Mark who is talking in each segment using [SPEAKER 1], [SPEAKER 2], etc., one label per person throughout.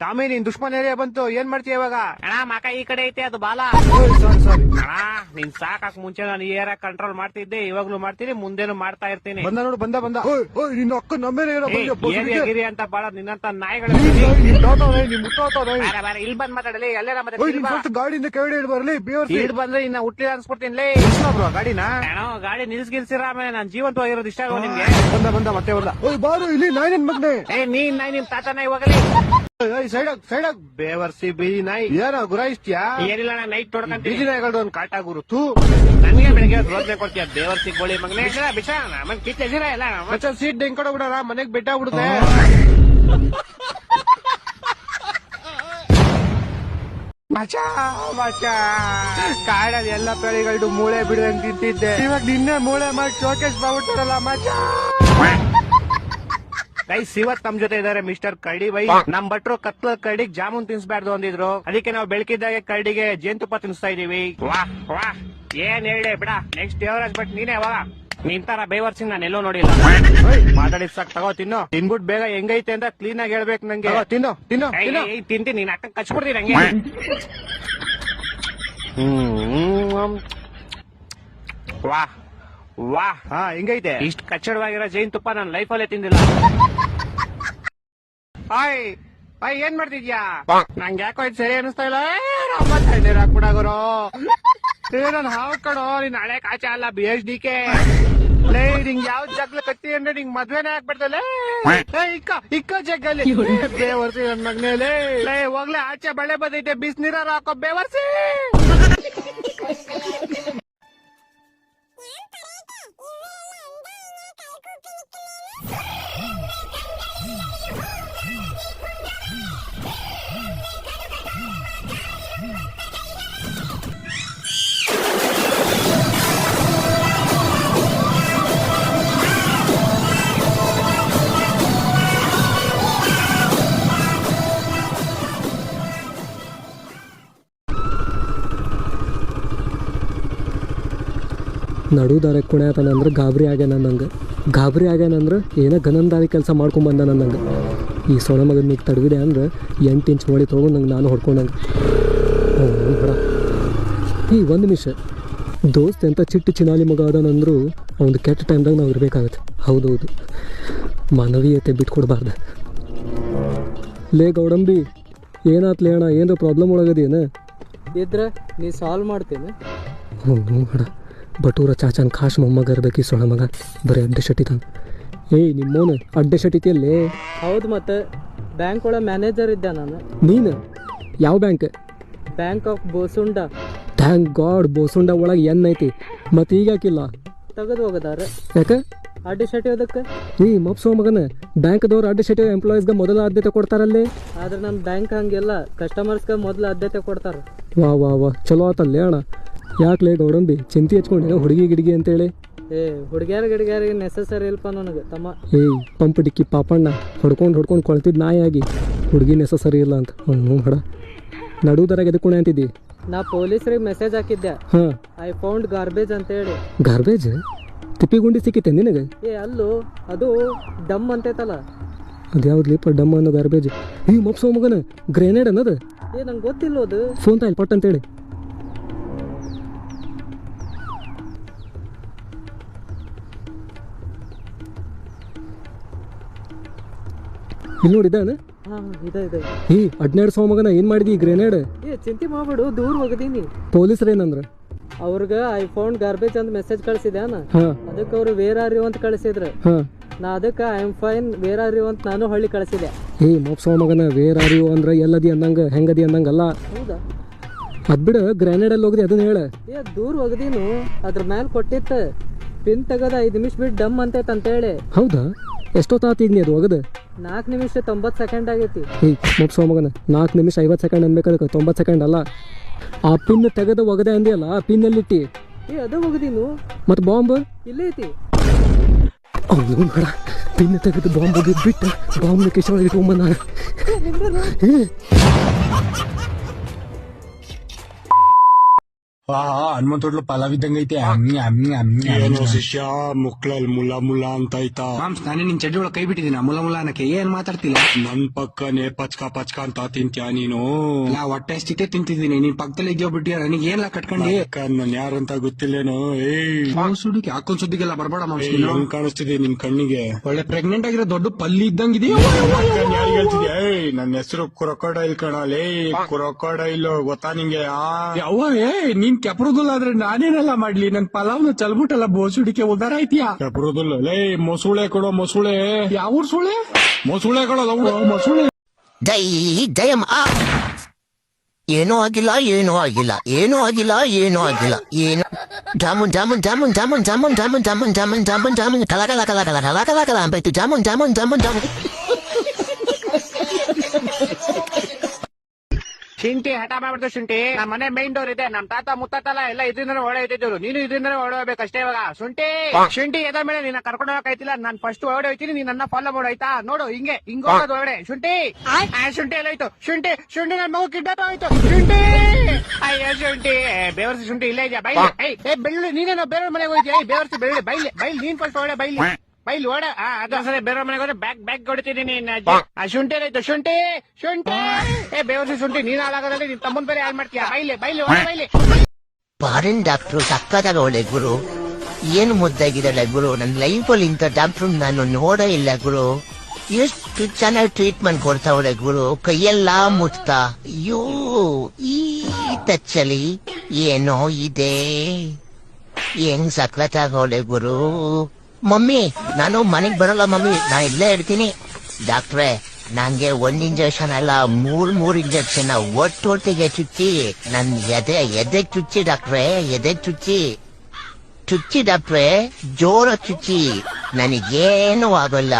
[SPEAKER 1] Tommy ನಿನ್ ದುಶ್ಮನ್ area ಬಂತು. ಏನ್ ಮಾಡ್ತೀಯ ಇವಾಗ?
[SPEAKER 2] ಅಣ್ಣ ಮಕ ಈ ಕಡೆ ಐತೆ ಅದು ಬಾಲ.
[SPEAKER 1] ಸಾರಿ ಸಾರಿ
[SPEAKER 2] ಅಣ್ಣ ನಿನ್ ಸಾಕಾಕ್ ಮುಂಚೆ ನಾನು ಈ ಏರಿಯಾ ಕಂಟ್ರೋಲ್ ಮಾಡ್ತಿದ್ದೆ ಇವಾಗ್ಲೂ ಮಾಡ್ತೀನಿ ಮುಂದೇನು ಮಾಡ್ತಾ ಇರ್ತೀನಿ.
[SPEAKER 1] ಬಂದ ನೋಡು ಬಂದ ಬಂದ. ಓಯ್ ಓಯ್ ನಿನ್ನ ಅಕ್ಕ ನಮ್ಮೇಲೆ ಏನೋ
[SPEAKER 2] ಏರಿಯಾ ಗಿರಿ ಅಂತ ಬಾಳ ನಿನ್ನಂತ ನಾಯಿಗಳು
[SPEAKER 1] ನಿನ್ ತಾತ ನಾಯಿ, ನಿನ್ ಮುತ್ತಾತ ನಾಯಿ.
[SPEAKER 2] ಬಾರ ಬಾರ ಇಲ್ಲಿ ಬಂದ್ ಮಾತಾಡಲಿ ಎಲ್ಲೇನ
[SPEAKER 1] ಓಯ್, ನೀನ್ first ಗಾಡಿಯಿಂದ ಕೆಳಗಡೆ ಇಳಿ ಬರಲಿ
[SPEAKER 2] ಇಡ್ ಬಂದ್ರೆ ಇನ್ನ ಹುಟ್ಲಿಲ್ಲ ಅನ್ಸ್ಕೊಡ್ತೀನಿ ಲೇ.
[SPEAKER 1] ಬ್ರೋ ಗಾಡಿನ?
[SPEAKER 2] ಅಣ್ಣ ಗಾಡಿ ನಿಲ್ಸ್ ಗಿಲ್ಸಿರ ಆಮೇಲೆ ನಾನ್ ಜೀವಂತವಾಗಿರೋದು ಇಷ್ಟ ಆಗೋ ನಿಮ್ಗೆ?
[SPEAKER 1] ಬಂದ ಬಂದ ಮತ್ತೆ ಬಂದ ಓಯ್ ಬಾರು ಇಲ್ಲಿ ನಾಯಿ ನನ್ ಮಗ್ನೆ.
[SPEAKER 2] ಏ ನೀನ್ ನಾಯಿ ನಿಮ್ ತಾತನ ನಾಯಿ ಹೋಗಲಿ
[SPEAKER 1] ಸೈಡ್ ಆಗ್ ಸೈಡ್ ಆಗ್. ಬೇವರ್ಸಿ ಬೀದಿ ನಾಯಿ. ಏನೋ ಗುರ ಇಷ್ಟ್ಯಾ?
[SPEAKER 2] ಏನಿಲ್ಲ ನೈಟ್
[SPEAKER 1] ಬೀದಿ
[SPEAKER 2] ತೊಡ್ಕೊಂತೀನಿ
[SPEAKER 1] ನಾಯಿಗಳು ಒಂದು ಕಾಟ ಗುರುತು
[SPEAKER 2] ನನಗೆ ಬೆಳಿಗ್ಗೆ ರೋದ್ನೆ ಕೊಡ್ತೀಯ? ಬೇವರ್ಸಿ ಗೋಳಿ ಮಗನೇ. ಬಿಸ ಕಿತ್ತೆ ಜೀರ ಇಲ್ಲ
[SPEAKER 1] ಮಚ್ಚ ಸೀಟ್ ಹೆಂಗ್ ಕೊಡ ಬಿಡೋಣ ಮನೆಗ್ ಬೆಟ್ಟ ಬಿಡುತ್ತೆ ಮಚ ಮಚ ಕಾಡಲ್ಲಿ ಎಲ್ಲ ಪ್ರಾಣಿಗಳು ಮೂಳೆ ಬಿಡದಂತಿದ್ದೆ ತಿಂತಿದ್ದೆ. ಇವಾಗ ನಿನ್ನೆ ಮೂಳೆ ಮಾಡಿ ಶೋಕೇಶ್ ಮಾಡ್ಬಿಟ್ಟಾರಲ್ಲ ಮಚ
[SPEAKER 2] ಗೈಸ್ ಇವತ್ ನಮ್ ಜೊತೆ ಇದಾರೆ ಮಿಸ್ಟರ್ ಕರ್ಡಿ ಬೈ ನಮ್ ಭಟ್ರು ಕತ್ಲ ಕರ್ಡಿಗೆ ಜಾಮೂನ್ ತಿನ್ಸ್ಬಾರ್ದು ಅಂದಿದ್ರು. ಅದಕ್ಕೆ ನಾವು ಬೆಳಕಿದ್ದಾಗೆ ಕರ್ಡಿಗೆ ಜೇನುತುಪ್ಪ ತಿನ್ಸ್ತಾ ಇದೀವಿ ವಾಹ್ ವಾಹ್ ಏನ್ ಹೇಳಿ ಬಿಡ ನೆಕ್ಸ್ಟ್ ದೇವರಾಜ್ ಭಟ್ ನೀನೇ ವಾ ನಿನ್ ತರ ಬೇವರ್ಸಿಂಗ್ ನಾನು ಎಲ್ಲೋ ನೋಡಿಲ್ಲ. ಮಾತಾಡಿದ್ ಸಾಕ್ ತಗೋ ತಿನ್ನು. ತಿನ್ಬಿಟ್ ಬೇಗ ಹೆಂಗೈತೆ ಅಂತ ಕ್ಲೀನ್ ಆಗಿ ಹೇಳ್ಬೇಕು ನಂಗೆ.
[SPEAKER 1] ತಿನ್ನು ತಿನ್ನು
[SPEAKER 2] ತಿಂತೀನಿ ನೀನ್ ಅಕ್ಕ ಕಚ್ಬಿಡ್ತೀನಿ ನಂಗೆ. ವಾಹ್ ವಾ ವಾ.
[SPEAKER 1] ಹಾ ಹೆಂಗೈತೆ?
[SPEAKER 2] ಇಷ್ಟ ಕಚ್ಚಡವಾಗಿರೋ ಜೈನ್ ತುಪ್ಪ ನನ್ನ ಲೈಫಲ್ಲೇ ತಿಂದಿಲ್ಲ. ಆಯ್ ಆಯ್ ಏನ್ ಮಾಡ್ತಿದ್ಯಾ? ನಂಗೆ ಯಾಕೋ ಇದು ಸರಿ ಅನಿಸ್ತಾ ಇಲ್ಲ. ನೀರ್ ಹಾಕ್ಬಿಡಾಗರು ನನ್ ಹಾವ್ ಕಣೋ ನೀನ್ ಹಳೆ ಕಾಚ ಅಲ್ಲ ಬಿ ಎಚ್ ಡಿ ಕೆ ಲೇ ನಿಂಗ್ ಯಾವ ಜಗ್ಲ ಕತ್ತಿ ಅಂದ್ರೆ ನಿಂಗ್ ಮದ್ವೆನೇ ಆಗ್ಬಿಡ್ತಲ್ಲ ಇಕ್ಕ ಇಕ್ಕ ಜಗ್ಗಲ್ಲಿ. ಬೇವರ್ಸಿ ನನ್ ಮಗ್ನೇಲೆ ಲೇ. ಹೋಗ್ಲೆ ಆಚೆ ಬಳೆ ಬಂದೈತೆ ಬಿಸ್ನೀರ ಹಾಕೋ ಬೇವರ್ಸಿ.
[SPEAKER 3] ನಡುದಾರೆ ಕುಣ್ಯಾತನಂದ್ರೆ ಗಾಬರಿ ಆಗ್ಯಾನ ನಂಗೆ ಗಾಬರಿ ಆಗ್ಯಾನಂದ್ರೆ ಏನೋ ಗನಂದಾರಿ ಕೆಲಸ ಮಾಡ್ಕೊಂಬಂದ ನಂಗೆ ಈ ಸೊಣ ಮಗನ ನೀಗ ತಡವಿದೆ ಅಂದ್ರೆ ಎಂಟು ಇಂಚ್ ಮಾಡಿ ತೊಗೊಂಡು ನಂಗೆ ನಾನು ಹೊಡ್ಕೊಂಡಂಗೆ ಹ್ಞೂ ಈ ಒಂದು ನಿಮಿಷ. ದೋಸ್ತ್ ಎಂಥ ಚಿಟ್ಟು ಚಿನಾಲಿ ಮಗ ಅದಾನಂದ್ರು ಅವ್ನು ಕೆಟ್ಟ ಟೈಮ್ದಾಗ ನಾವು ಇರಬೇಕಾಗತ್ತೆ. ಹೌದೌದು. ಮಾನವೀಯತೆ ಬಿಟ್ಕೊಡ್ಬಾರ್ದು. ಲೇ ಗೌಡಂಬಿ ಏನಾತ್ಲೆ ಅಣ್ಣ? ಏನರ ಪ್ರಾಬ್ಲಮ್ ಒಳಗದೇನ?
[SPEAKER 4] ಇದ್ರೆ ನೀ ಸಾಲ್ವ್ ಮಾಡ್ತೇನೆ.
[SPEAKER 3] ಹ್ಞೂ ಮಾಡ ಬಟೂರ ಚಾಚನ್ ಖಾಶ್ ಮೊಮ್ಮಗ ಇರ್ಬೇಕು ಈ ಸೊಳ ಮಗ. ಬರೀ ಅಡ್ಡೆ ಶಟ್ಟಿತಾನ ಏಯ್ ನಿಮ್ಮೋನು ಅಡ್ಡೆ ಶಟ್ಟಿತಿಯಲ್ಲೇ?
[SPEAKER 4] ಹೌದು ಮತ್ತೆ ಬ್ಯಾಂಕ್ ಒಳಗೆ ಮ್ಯಾನೇಜರ್ ಇದ್ದೆ ನಾನು.
[SPEAKER 3] ನೀನು? ಯಾವ ಬ್ಯಾಂಕ್?
[SPEAKER 4] ಬ್ಯಾಂಕ್ ಆಫ್ ಬೋಸುಂಡ.
[SPEAKER 3] ಥ್ಯಾಂಕ್ ಗಾಡ್ ಬೋಸುಂಡ ಒಳಗೆ ಎನ್ ಐತಿ. ಮತ್ತೆ ಈಗ ಯಾಕಿಲ್ಲ?
[SPEAKER 4] ತೆಗೆದು ಹೋಗದಾರ.
[SPEAKER 3] ಯಾಕೆ?
[SPEAKER 4] ಅಡ್ಡಿ ಶಟ್ಟಿ ಅದಕ್ಕೆ?
[SPEAKER 3] ಈ ಮಪ್ಸೋ ಮಗನ. ಬ್ಯಾಂಕ್ದವ್ರು ಅಡ್ಡೆ ಶೆಟ್ಟಿ ಎಂಪ್ಲಾಯೀಸ್ಗೆ ಮೊದಲ ಆದ್ಯತೆ ಕೊಡ್ತಾರಲ್ಲೇ?
[SPEAKER 4] ಆದ್ರೆ ನಮ್ಮ ಬ್ಯಾಂಕ್ ಹಂಗೆಲ್ಲ ಕಸ್ಟಮರ್ಸ್ಗೆ ಮೊದಲ ಆದ್ಯತೆ ಕೊಡ್ತಾರೆ.
[SPEAKER 3] ವಾ ವಾ ವಾ. ಚಲೋ ಆತಲ್ಲೇ ಅಣ್ಣ. ಯಾಕ್ಲೇ ಗೌಡಂಬಿ ಚಿಂತೆ ಹಚ್ಕೊಂಡೆ ಹುಡುಗಿ ಗಿಡಿಗೆ ಅಂತೇಳಿ?
[SPEAKER 4] ಏ ಹುಡುಗ್ಯಾರ ಗಿಡ್ಗ್ಯಾರಿಗೆ ನೆಸಸರಿ ಇಲ್ಪ ನನಗೆ ತಮ್ಮ.
[SPEAKER 3] ಏಯ್ ಪಂಪ್ ಡಿಕ್ಕಿ ಪಾಪಣ್ಣ ಹೊಡ್ಕೊಂಡು ಹೊಡ್ಕೊಂಡು ಕೊಳ್ತಿದ್ ನಾಯಾಗಿ ಹುಡುಗಿ ನೆಸಸರಿ ಇಲ್ಲ ಅಂತ. ಹ್ಞೂ ಹಡ ನಡುವುದರಾಗ ಎದಕ್ಕೆ ಅಂತಿದ್ದಿ?
[SPEAKER 4] ನಾ ಪೊಲೀಸ್ರಿಗೆ ಮೆಸೇಜ್ ಹಾಕಿದ್ದೆ.
[SPEAKER 3] ಹಾಂ.
[SPEAKER 4] ಐ ಫೌಂಡ್ ಗಾರ್ಬೇಜ್ ಅಂತೇಳಿ.
[SPEAKER 3] ಗಾರ್ಬೇಜ್ ತಿಪ್ಪಿಗುಂಡಿ ಸಿಕ್ಕಿತ್ತೆ ನಿನಗೆ?
[SPEAKER 4] ಏ ಅಲ್ಲೂ ಅದು ಡಮ್ ಅಂತೈತಲ್ಲ.
[SPEAKER 3] ಅದ್ಯಾವ್ದು ಲೀಪ ಡಮ್ ಅನ್ನೋ ಗಾರ್ಬೇಜ್ ಈ ಮಪ್ಸೋ ಮಗನ ಗ್ರೆನೇಡ್ ಅನ್ನೋದು?
[SPEAKER 4] ಏ ನಂಗೆ ಗೊತ್ತಿಲ್ಲ ಅದು.
[SPEAKER 3] ಫೋನ್ ತಾಯಿಲ್ ಪಟ್ ಅಂತೇಳಿ. ಇಲ್ಲಿ ನೋಡಿದ್ದಾನ
[SPEAKER 4] ಹಾಂ ಇದೆ ಇದೆ.
[SPEAKER 3] ಈ ಹದಿನೆರಡು ಸಾವಿರ ಮಗನ ಏನು ಮಾಡಿದಿ ಗ್ರೆನೇಡ್
[SPEAKER 4] ಏ ಚಿಂತೆ ಮಾಡ್ಬಿಡು ದೂರ ಹೋಗದೀನಿ
[SPEAKER 3] ಪೊಲೀಸರು ಏನಂದ್ರ
[SPEAKER 4] ಅವ್ರಗ ಐ ಫೌಂಡ್ ಗಾರ್ಬೇಜ್ ಅಂತ ಮೆಸೇಜ್
[SPEAKER 3] ಕಳ್ಸಿದ್ಯಾನ
[SPEAKER 4] ಅದಕ್ಕೆ ಅವರು ವೇರ್ ಆರ್ ಯು ಅಂತ ಕಳಿಸಿದ್ರು.
[SPEAKER 3] ಹಾಂ.
[SPEAKER 4] ನಾ ಅದಕ್ಕೆ I am fine where are you ಅಂತ ನಾನು ಹಳ್ಳಿ ಕಳಿಸಿದೆ
[SPEAKER 3] ಏ ಮೋಪ್ಸವ ಮಗನ ವೇರ್ ಆರ್ ಯು ಅಂದ್ರೆ ಎಲ್ಲದಿ ಅಂದಂಗ ಹೆಂಗದಿ ಅನ್ನಂಗಲ್ಲ
[SPEAKER 4] ಹೌದಾ?
[SPEAKER 3] ಅದ್ ಬಿಡ ಗ್ರಾನೇಡ್ ಅಲ್ಲಿ ಹೋಗದಿ ಅದನ್ನ ಹೇಳ.
[SPEAKER 4] ಏ ದೂರ ಹೋಗದೀನು. ಅದ್ರ ಮ್ಯಾಲ ಕೊಟ್ಟಿತ್ತು. ಪಿನ್ ತಗದ ಐದು ನಿಮಿಷ ಬಿಟ್ಟು ಡಮ್ ಅಂತೈತೆ ಅಂತೇಳಿ
[SPEAKER 3] ಹೌದಾ? ಎಷ್ಟೊತ್ತಾತ ಈಗ ನೀ ಅದು ಹೋಗದ
[SPEAKER 4] ನಾಲ್ಕು ನಿಮಿಷ ತೊಂಬತ್ತು ಸೆಕೆಂಡ್ ಆಗೈತಿ.
[SPEAKER 3] ಹ್ಞೂ ಮುಗಿಸೋ ಮಗನ ನಾಲ್ಕು ನಿಮಿಷ ಐವತ್ತು ಸೆಕೆಂಡ್ ಅನ್ಬೇಕಾದಕ್ಕೆ ತೊಂಬತ್ತು ಸೆಕೆಂಡ್ ಅಲ್ಲ. ಆ ಪಿನ್ ತೆಗೆದು ಒಗದೆ ಅಂದಿಯಲ್ಲ ಆ ಪಿನ್ ಎಲ್ಲಿಟ್ಟಿ
[SPEAKER 4] ಏ ಅದು ಹೋಗದೀನು
[SPEAKER 3] ಮತ್ತು ಬಾಂಬ್?
[SPEAKER 4] ಇಲ್ಲೇ ಐತಿ.
[SPEAKER 3] ಅವನು ಬೇಡ ಪಿನ್ ತೆಗೆದು ಬಾಂಬ್ ಒಗಿದ್ ಬಿಟ್ಟು ಬಾಂಬ್ನ ಹನುಮಂತ ಒಳಗೆ ಇಟ್ಕೊಂಬಂದ
[SPEAKER 1] ಹನುಮಂತೋಟ್ಲು ಪಲಾವ್ ಇದ್ದಂಗೈತೆ ಅಮ್ಮಿ ಅಮ್ಮಿ ಅಮ್ಮಿ
[SPEAKER 5] ಏನೋ ಶಿಷ್ಯ ಮುಕ್ಳಲ್ ಮುಲ ಮುಲ ಅಂತ ಆಯ್ತಾ
[SPEAKER 1] ಮಾಮ್ಸ್ ನಾನೇ ನಿನ್ ಚಡ್ಡಿ ಒಳಗೆ ಕೈ ಬಿಟ್ಟಿದ್ದೀನಿ. ಮುಲ ಮುಲ ಅನ್ನಕ್ಕೆ ಏನ್ ಮಾತಾಡ್ತಿಲ್ಲ?
[SPEAKER 5] ನನ್ ಪಕ್ಕನೆ ಪಚ್ಕ ಪಚ್ಕ ಅಂತ ತಿಂತ್ಯಾ ನೀನು?
[SPEAKER 1] ನಾ ಹೊಟ್ಟೆ ಅಷ್ಟಿಟ್ಟೆ ತಿಂತಿದ್ದೀನಿ. ನೀನ್ ಪಕ್ಕದಲ್ಲಿ ಇದೆಯೋ ಬಿಟ್ಟಿಯ ನನಗೆ ಏನ್ಲ ಕಟ್ಕೊಂಡಿ?
[SPEAKER 5] ನನ್ ಯಾರಂತ ಗೊತ್ತಿಲ್ಲೇನೋ? ಏಯ್.
[SPEAKER 1] ಸುಡಿಗೆ ಹಾಕೊಂಡ್ ಸುದ್ದಿಗೆಲ್ಲ ಬರ್ಬೇಡ ಮಾಮ್ಸ್ ನೀನು.
[SPEAKER 5] ಹೆಂಗ್ ಕಾಣಿಸ್ತಿದೆ ನಿನ್ ಕಣ್ಣಿಗೆ?
[SPEAKER 1] ಒಳ್ಳೆ ಪ್ರೆಗ್ನೆಂಟ್ ಆಗಿರೋ ದೊಡ್ಡ ಪಲ್ಲಿ ಇದ್ದಂಗಿದೆಯೋ
[SPEAKER 5] ಅಕ್ಕನ್ ಯಾರಿಗ್ ಹೇಳ್ತಿದ್ಯಾ? ಏಯ್ ನನ್ನ ಹೆಸರು ಕ್ರೊಕೊಡೈಲ್ ಕಣಲೇ ಕ್ರೊಕೊಡೈಲ್ ಗೊತ್ತಾ ನಿಂಗೆ? ಆ.
[SPEAKER 1] ಯವ್ವ ಏ ನೀನ್ ಕೆಪ್ರದುಲ್ಲ ಆದ್ರೆ ನಾನೇನೆಲ್ಲ ಮಾಡ್ಲಿ ನನ್ ಪಲಾವ್ನ ಚಲ್ಬಿಟ್ಟಲ್ಲ ಬೋಸುಡಿಕೆ ಉದಾರ ಐತಿಯಾ
[SPEAKER 5] ಕೆಪ್ರದಿಲ್ಲ ಲೇ ಮೊಸುಳೆ ಕೊಡೋ ಮೊಸುಳೆ
[SPEAKER 1] ಯಾವ ಸುಳೆ
[SPEAKER 5] ಮೊಸುಳೆ ಕೊಡೋದು
[SPEAKER 1] ಮೊಸುಳೆ
[SPEAKER 6] ದೈ ದಯಂ ಆ ಏನೂ ಆಗಿಲ್ಲ ಏನೂ ಆಗಿಲ್ಲ ಏನೂ ಆಗಿಲ್ಲ ಏನೂ ಆಗಿಲ್ಲ ಏನು ಜಾಮೂನ್ ಜಾಮೂನ್ ಜಾಮೂನ್ ಜಾಮೂನ್ ಜಾಮೂನ್ ಜಾಮೂನ್ ಜಾಮೂನ್ ಜಾಮೂನ್ ಜಾಮೂನ್ ಜಾಮೂನ್ ಕಲ ಕಲ ಕಲ ಕಲ ಕಲ ಕಲ ಕಲ ಅಂಬೈತು ಜಾಮೂನ್ ಜಾಮೂನ್ ಜಾಮೂನ್ ಜಾಮೂನ್
[SPEAKER 2] ಶುಂಠಿ ಹಠ ಮಾಡ್ಬಿಡ್ತು ಶುಂಠಿ ನಮ್ಮ ಮನೆ ಮೈನ್ ಡೋರ್ ಇದೆ. ನಮ್ ತಾತ ಮುತ್ತಾತಲ್ಲ ಎಲ್ಲ ಇದರಿಂದ ಒಳ್ಳೆ ಇದ್ದಿದ್ರು ನೀನು ಇದರಿಂದ ಒಳ್ಳೆ ಅಷ್ಟೇ ಇವಾಗ. ಶುಂಠಿ ಶುಂಠಿ ಎದ ಮೇಲೆ ನಿನ್ನ ಕರ್ಕೊಂಡು ಹೋಗಕ್ಕಾಯ್ತಿಲ್ಲ ನಾನ್ ಫಸ್ಟ್ ಒಳಗಡೆ ಹೋಯ್ತೀನಿ. ನೀನ್ ನನ್ನ ಫಾಲೋ ಮಾಡು ಆಯ್ತಾ? ನೋಡು ಹಿಂಗೆ ಹಿಂಗ್ ಹೋಗೋದು ಒಳಗಡೆ ಶುಂಠಿ ಆ? ಶುಂಠಿ ಎಲ್ಲ ಹೋಯ್ತು ಶುಂಠಿ ಶುಂಠಿ ನನ್ ಮಗು ಕಿಡ್ನಾಪ್ ಆಯ್ತು. ಶುಂಠಿ ಅಯ್ಯೋ ಶುಂಠಿ ಬೇವರ್ಸಿ ಶುಂಠಿ ಇಲ್ಲೇ ಇದೆಯಾ? ಬೈಲಿ. ಏಯ್ ಏ ಬೆಳ್ಳುಳ್ಳಿ ನೀನೇನೋ ಬೇರೆ ಮನೆಗೆ ಹೋಯ್ತೀಯ ಏಯ್ ಬೇವರ್ಸಿ ಬೆಳ್ಳುಳ್ಳಿ ಬೈಲಿ ಬೈಲಿ ನೀನ್ ಫಸ್ಟ್ ಒಳ್ಳೆ ಬೈಲಿ. ಬೈಲಿ ಓಡ. ಆ, ಅದು ಸರಿ ಬೇರೆ ಮನೆಗೆ ಹೋದ್ರೆ ಬ್ಯಾಗ್ ಬ್ಯಾಗ್ ಹೊಡಿತೀನಿ ಆ ಶುಂಠಿ ಆಯ್ತು ಶುಂಠಿ ಶುಂಠಿ. ಏ ಬೇವರ್ಸಿ ಶುಂಠಿ ನೀನ್ ಹಾಳಾಗದಲ್ಲಿ ನಿನ್ ತಮ್ಮನ್ ಬೇರೆ ಹಾಳು ಮಾಡ್ತೀಯ? ಬೈಲಿ ಬೈಲಿ ಓಡ ಬೈಲಿ.
[SPEAKER 6] ಫಾರಿನ್ ಡಾಕ್ಟ್ರು ಸಕ್ಕತ್ತಾಗ ಒಳ್ಳೆ ಗುರು. ಏನು ಮುದ್ದಾಗಿದ್ದಾಳೆ ಗುರು? ನನ್ನ ಲೈಫಲ್ಲಿ ಇಂಥ ಡಾಕ್ಟ್ರು ನಾನು ನೋಡೇ ಇಲ್ಲ ಗುರು. ಎಷ್ಟು ಚೆನ್ನಾಗಿ ಟ್ರೀಟ್ಮೆಂಟ್ ಕೊಡ್ತಾವಳೆ ಗುರು? ಕೈಯೆಲ್ಲ ಮುಟ್ತಾ. ಅಯ್ಯೋ ಈ ತಚ್ಚಲಿ ಏನೋ ಇದೆ. ಹೆಂಗ್ ಸಕ್ಲತ್ತಾಗವಳೆ ಗುರು? ಮಮ್ಮಿ, ನಾನು ಮನೆಗೆ ಬರಲ್ಲ ಮಮ್ಮಿ. ನಾ ಇಲ್ಲೇ ಇರ್ತೀನಿ. ಡಾಕ್ಟ್ರೆ, ನಂಗೆ ಒಂದ್ ಇಂಜೆಕ್ಷನ್ ಅಲ್ಲ, ಮೂರ್ ಮೂರ್ ಇಂಜೆಕ್ಷನ್. ಒಟ್ಟೊಟ್ಟಿಗೆ ಚುಚ್ಚಿ, ನನ್ ಎದೆ ಎದೆ ಚುಚ್ಚಿ ಡಾಕ್ಟ್ರೆ, ಎದೆ ಚುಚ್ಚಿ. ಚುಚ್ಚಿ ಡಾಕ್ಟ್ರೆ, ಜೋರ ಚುಚ್ಚಿ. ನನಗೇನು ಆಗಲ್ಲ.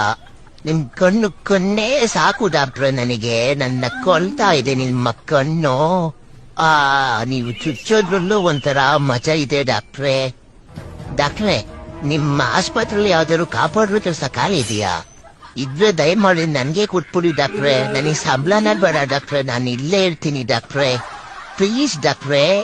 [SPEAKER 6] ನಿಮ್ ಕಣ್ಣು ಕಣ್ಣೇ ಸಾಕು ಡಾಕ್ಟ್ರೆ ನನಗೆ. ನನ್ನ ಕೊಲ್ತಾ ಇದೆ ನಿಮ್ಮ ಕಣ್ಣು. ಆ, ನೀವು ಚುಚ್ಚೋದ್ರಲ್ಲೂ ಒಂಥರ ಮಜಾ ಇದೆ ಡಾಕ್ಟ್ರೆ. ಡಾಕ್ಟ್ರೇ ನಿಮ್ಮ ಆಸ್ಪತ್ರೆಯಲ್ಲಿ ಯಾವ್ದಾದ್ರು ಕಾಪಾಡ್ರು ಕೆಲಸ ಖಾಲಿ ಇದೆಯಾ? ಇದ್ರೆ ದಯಮಾಡಿ ನನ್ಗೆ ಕೊಟ್ಬಿಡಿ, ಡಾಕ್ಟ್ರೆ. ನನಗೆ ಸಂಬಳನ ಬೇಡ, ಡಾಕ್ಟ್ರೆ. ನಾನು ಇಲ್ಲೇ ಇರ್ತೀನಿ, ಡಾಕ್ಟ್ರೆ. ಪ್ಲೀಸ್, ಡಾಕ್ಟ್ರೆ.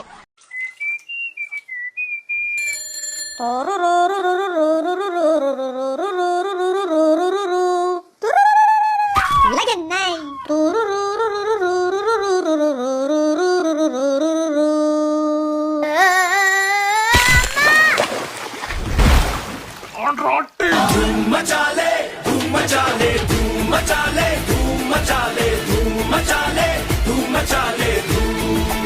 [SPEAKER 7] ऑन रोटी? धूम मचा ले धूम मचा ले धूम मचा ले धूम मचा ले धूम मचा ले धूम मचा ले धूम